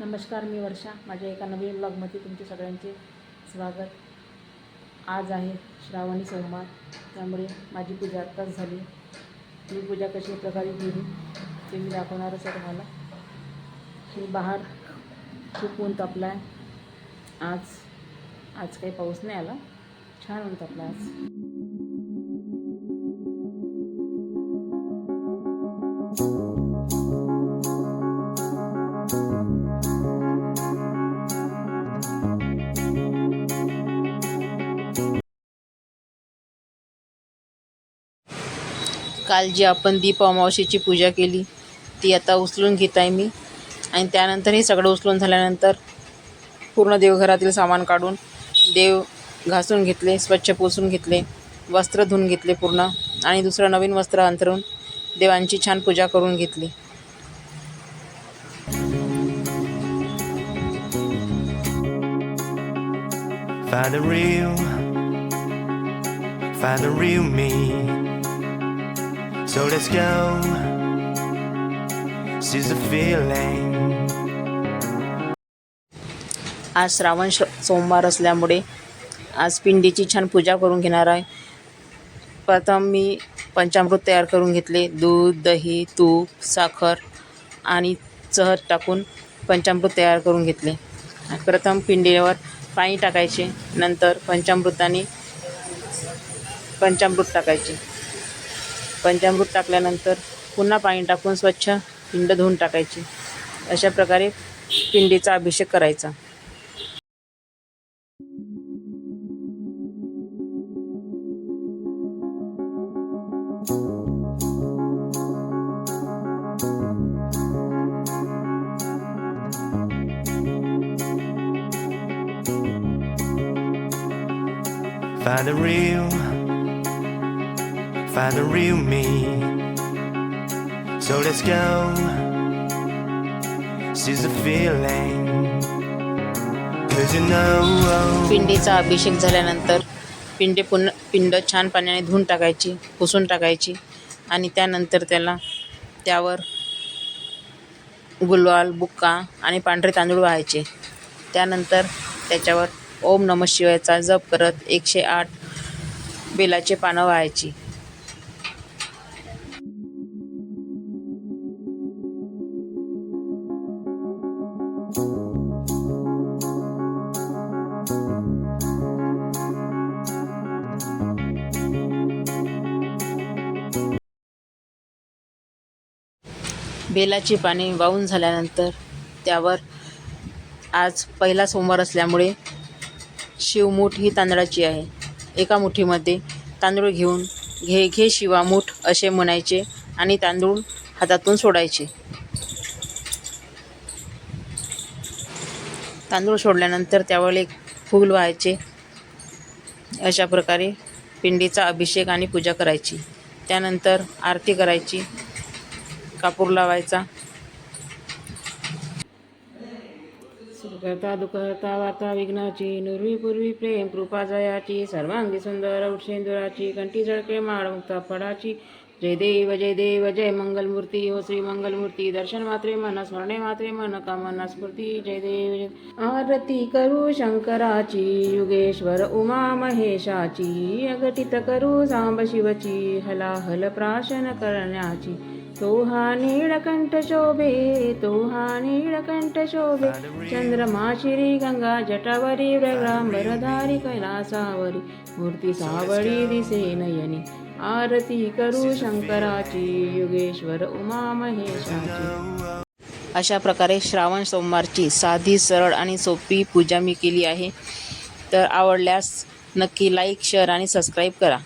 नमस्कार मी वर्षा. माझ्या एका नवीन ब्लॉगमध्ये तुमचे सगळ्यांचे स्वागत. आज आहे श्रावणी सोमवार. त्यामुळे माझी पूजा आत्ताच झाली. मी पूजा कशी प्रकारे केली ते मी दाखवणारच आहे तुम्हाला. हे बाहेर खूप ऊन तापलं आहे आज आज काही पाऊस नाही आला. छान ऊन तापला आज. काल जी आपण दीप अमावस्येची पूजा केली ती आता उचलून घेत आहे मी. आणि त्यानंतर हे सगळं उचलून झाल्यानंतर पूर्ण देवघरातील सामान काढून देव घासून घेतले स्वच्छ पुसून घेतले वस्त्र धुवून घेतले पूर्ण. आणि दुसरं नवीन वस्त्र अंतरून देवांची छान पूजा करून घेतली. Find the real, find the real me. So let's go, seize the feeling. आज श्रावण श सोमवार असल्यामुळे आज पिंडीची छान पूजा करून घेणार आहे. प्रथम मी पंचामृत तयार करून घेतले. दूध दही तूप साखर आणि चहत टाकून पंचामृत तयार करून घेतले. प्रथम पिंडीवर पाणी टाकायचे. नंतर पंचामृताने पंचामृत टाकायचे. पंचामृत टाकल्यानंतर पुन्हा पाणी टाकून स्वच्छ पिंड धुवून टाकायची. अशा प्रकारे पिंडीचा अभिषेक करायचा. Find a real, find the real me. So let's go, seize the feeling. Cause you know, oh. पिंडीचा अभिषेक झाल्यानंतर पिंडे पुन्हा पिंड छान पाण्याने धुवून टाकायची पुसून टाकायची आणि त्यानंतर त्याला त्यावर गुलवाल बुक्का आणि पांढरे तांदूळ व्हायचे त्यानंतर त्याच्यावर ओम नम शिवायचा जप करत एकशे आठ बेलाचे पानं व्हायची बेलाची पाने वाहून झाल्यानंतर त्यावर आज पहिला सोमवार असल्यामुळे शिवमूठ ही तांदळाची आहे. एका मुठीमध्ये तांदूळ घेऊन घे घे शिवा मूठ असे म्हणायचे आणि तांदूळ हातातून सोडायचे. तांदूळ सोडल्यानंतर त्यावर एक फूल व्हायचे. अशा प्रकारे पिंडीचा अभिषेक आणि पूजा करायची. त्यानंतर आरती करायची. कापूर लावायचा. सुखकर्ता दुःखहर्ता वार्ता विघ्नाची नुरवी पूर्वी प्रेम कृपा जयाची सर्वांगी सुंदर औषेंदुराची कंठी झळके माळ मुक्ता फळाची. जय देव जय देव जय मंगलमूर्ती हो श्री मंगलमूर्ती. दर्शन मात्रे मन स्मरणे मात्रे मन कामना स्मृती जय देव जय आरती करू शंकराची युगेश्वर उमा महेशाची. अगटित करू सांब शिवची हलाहल प्राशन करण्याची. तो हा नीळकंठ शोभे तो हा नीळकंठ शोभे. चंद्रमा श्री गंगा जटावरी व्रगांबरधारी कैलासावरी. मूर्ती सावळी दिसे नयनी. आरती करू शंकराची युगेश्वर उमा महेशाची अशा प्रकारे श्रावण सोमवारची साधी सरळ आणि सोपी पूजा मी केली आहे. तर आवडल्यास नक्की लाईक शेअर आणि सबस्क्राईब करा.